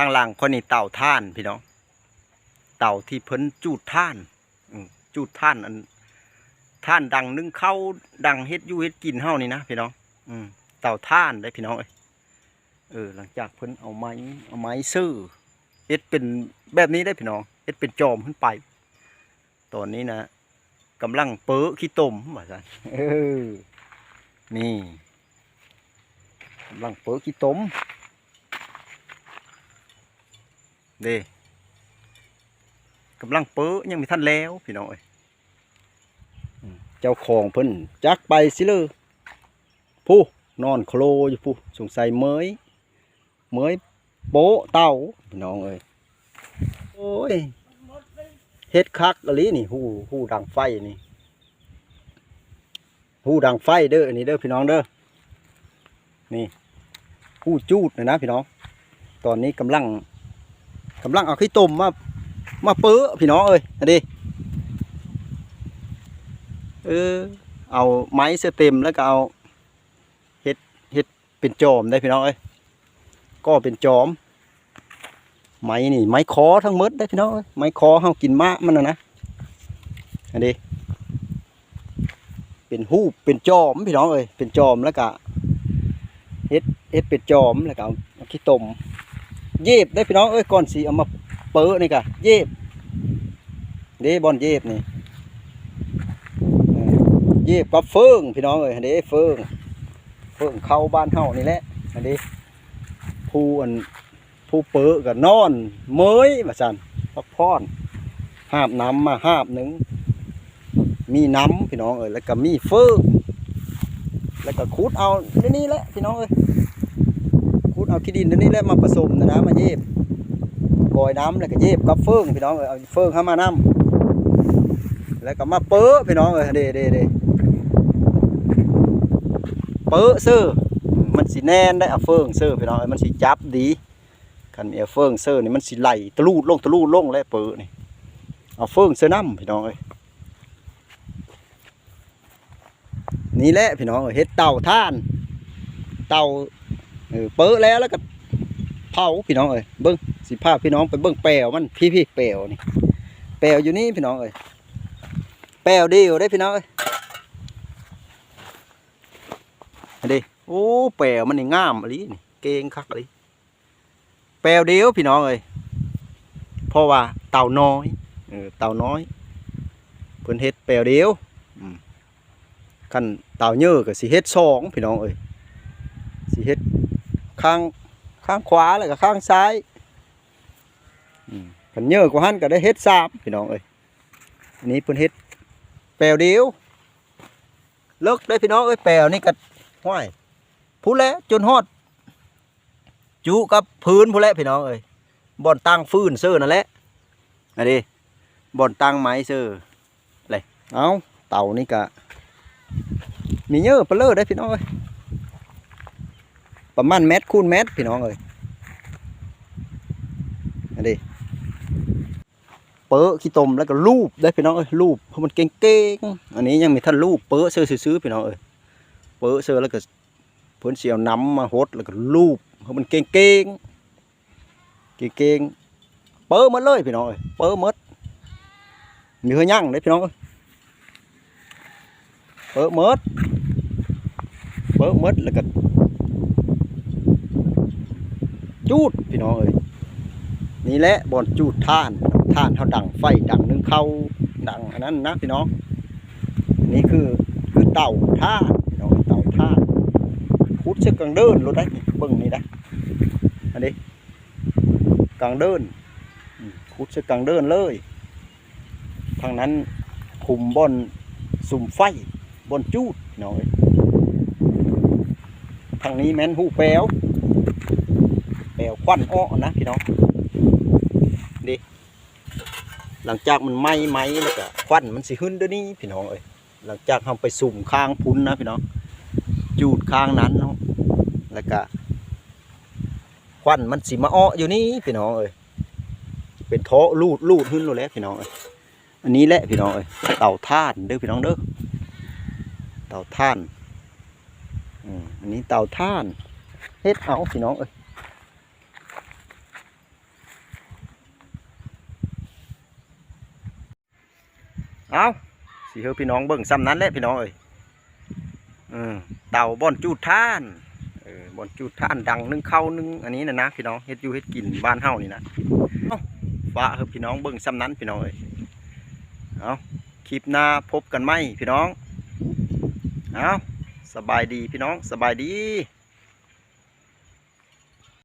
ทางหลังคนนี้เต่าท่านพี่น้องเต่าที่เพิ่นจูดท่านจูดท่านอันท่านดังนึ่งเข้าดังเฮ็ดยู่เฮ็ดกินเฮานี่นะพี่น้องอืมเต่าท่านได้พี่น้องเอ้ยเออ หลังจากเพิ่นเอาไม้เอาไม้ซื้อเฮ็ดเป็นแบบนี้ได้พี่น้องเฮ็ดเป็นจอมขึ้นไป ตอนนี้นะกำลังเปื้อขี้ต้มว่าซั่นเออนี่กำลังเปื้อขี้ต้ม เด้กำลังเปื้อยังม่ทันแล้วพี่น้องเอ้ยเจ้าของเพิ่นจักไปสิเลยผู้นอนโคลอยู่ผู้สงสัยเมยเมยโป๊เต่าพี่น้องเอ้ยโอ้ยเฮ็ดคักอะลีนี่หูหูดังไฟนี่หูดังไฟเด้ออันนี้เด้อพี่น้องเด้อนี่หูจูดนะนะพี่น้อง ตอนนี้กำลัง กำลังเอาขี้ตุ่มมามาเปื้อพี่น้องเอ้ยอันนี้เออเอาไม้เสอเต็มแล้วก็เอาเฮ็ดเฮ็ดเป็นจอมได้พี่น้องเอ้ยก็เป็นจอม ไม้นี่ ไม้คอทั้งมดได้พี่น้องเอ้ยไม้คอเฮากินมะมันนะนะอันนี้เป็นหูเป็นจอมพี่น้องเอ้ยเป็นจอมแล้วก็เฮ็ดเฮ็ดเป็นจอมแล้วก็เอาเอาขี้ตุ่ม เย็บได้พี่น้องเอ้ยก่อนสีเอามาเปิดนี่กะเย็บเด้บอลเย็บนี่เย็บกับเฟืองพี่น้องเอ้ยเด้เฟืองเฟืองเข้าบ้านเฮานี่แหละอันเด้ผู้อันผู้เปิดกับนอนเมยมาสันพักพอนห้าบน้ำมาห้าบหนึ่งมีน้ำพี่น้องเอ้ยแล้วก็มีเฟืองแล้วก็ขุดเอาในนี่แหละพี่น้องเอ้ย เอาขี้ดินตัวนี้แหล้วมาผสมนะนะมาเย็บกอยน้ำแล้วก็เย็บกับเฟืองพี่น้องเออาเฟืองเข้ามาน้ำแล้วก็มาเปื้อพี่น้องเอ้ยเด้เด้เด้เปื้อซื้อมันสิแน่นได้เอาเฟืองซื้อพี่น้องเอ้ยมันสิจับดีคันมีเอาเฟืองซื้อนี่มันสิไหลตะลูดลงตะลูดลงแล้วเปื้อนี่เอาเฟืองซื้อน้ำพี่น้องเอ้นี่แหละพี่น้องเอ้ยเฮ็ดเต่าท่าน เต่า เออเปิดแล้วแล้วก็เผาพี่น้องเอ้ยเบิ้งสิพาพี่น้องไปเบิ้งแปลวมันพี่พี่แปลวนี่แปลวอยู่นี่พี่น้องเอ้ยแปลวเดียวได้พี่น้องเอ้ยอันนี้โอ้แปลวมันนี่งามอะไรนี่เก่งคักอะไรแปลวเดียวพี่น้องเอ้ยเพราะว่าเต่าน้อยเออเต่าน้อยเพิ่นเฮ็ดแปลวเดียวอืมคันเต่าเยอะก็สิเฮ็ดสองพี่น้องเอ้ยสิเฮ็ด ข้างข้างขวาแล้วก็ข้างซ้ายอืมกันเยอะกว่าหันก็ได้เฮ็ดสามพี่น้องเอ้ยอันนี้เพิ่นเฮ็ดแปลวเดียวเลิกได้พี่น้องเอ้ยแปลวนี่ก็ห้อยผู้แล้วจนฮอดจุกับพื้นผู้แล้วพี่น้องเอ้ยบ่อนตั้งฟื้นเสื้อนั่นแหละอันนี้บ่อนตั้งไม้เสื้ออะไรเอาเต่านี่ก็มีเยอะเปะเลอได้พี่น้องเอ้ย ประมาณเมตรคูณเมตรพี่น้องเอ้ยอันนี้เปิ้ขี้ตมแล้วก็ลูบได้พี่น้องเอ้ยลูบเพราะมันเก่งๆอันนี้ยังมีท่านลูบเปิ้ซื้อซื้อๆพี่น้องเอ้ยเปิ้ซื้อแล้วก็เพิ่นเสียวน้ำมาหดแล้วก็ลูบเพราะมันเก่งๆเก่งๆเปิ้หมดเลยพี่น้องเอ้ยเปิ้หมดมีเฮือย่างได้พี่น้องเอ้ยเปิ้หมดเปิ้หมดแล้วก็ จูดพี่น้องเอ้ยนี่แหละบอนจูดท่านท่านเขาดังไฟดังนึงเขาดังอันนั้นนะพี่น้องนี่คือคือเต่าท่านพี่น้องเต่าท่านคุดเชือกกลางเดินรถได้เบิ่งนี่นะอันนี้กลางเดินอืมคุดเชือกกลางเดินเลย ทางนั้นคุมบอนสุ่มไฟบอนจูดพี่น้องเอ้ยทางนี้แม่นหูแปว แปลวควันอ้อนะพี่น้องดิหลังจากมันไหม้ไหมแล้วก็ควันมันสิขึ้นดี๋ยนี้พี่น้องเอ้ยหลังจากทำไปสุ่มข้างพุ้นนะพี่น้องจูดข้างนั้นเนาะแล้วก็ควันมันสิมาอ้ออยู่นี่พี่น้องเอ้ยเป็นท้อลูดลูดขึ้นแล้วพี่น้องเอ้ยอันนี้แหละพี่น้องเอ้ยเต่าท่านเด้อพี่น้องเด้อเต่าท่านอันนี้เต่าท่านเฮ็ดเอาพี่น้องเอ้ย เอาสิเฮอพี่น้องเบิ่งซ้ำนั้นแหละพี่น้องเอ้ยเออเต่าบอนจูดท่านบอนจูดท่านดังนึ่งเข้านึ่งอันนี้นะนะพี่น้องเฮ็ดอยู่เฮ็ดกินบ้านเฮานี่นะเอ้าฟ้าเฮอพี่น้องเบิ่งซ้ำนั้นพี่น้องเอ้ยเอาคลิปหน้าพบกันไหมพี่น้องเอาสบายดีพี่น้องสบายดี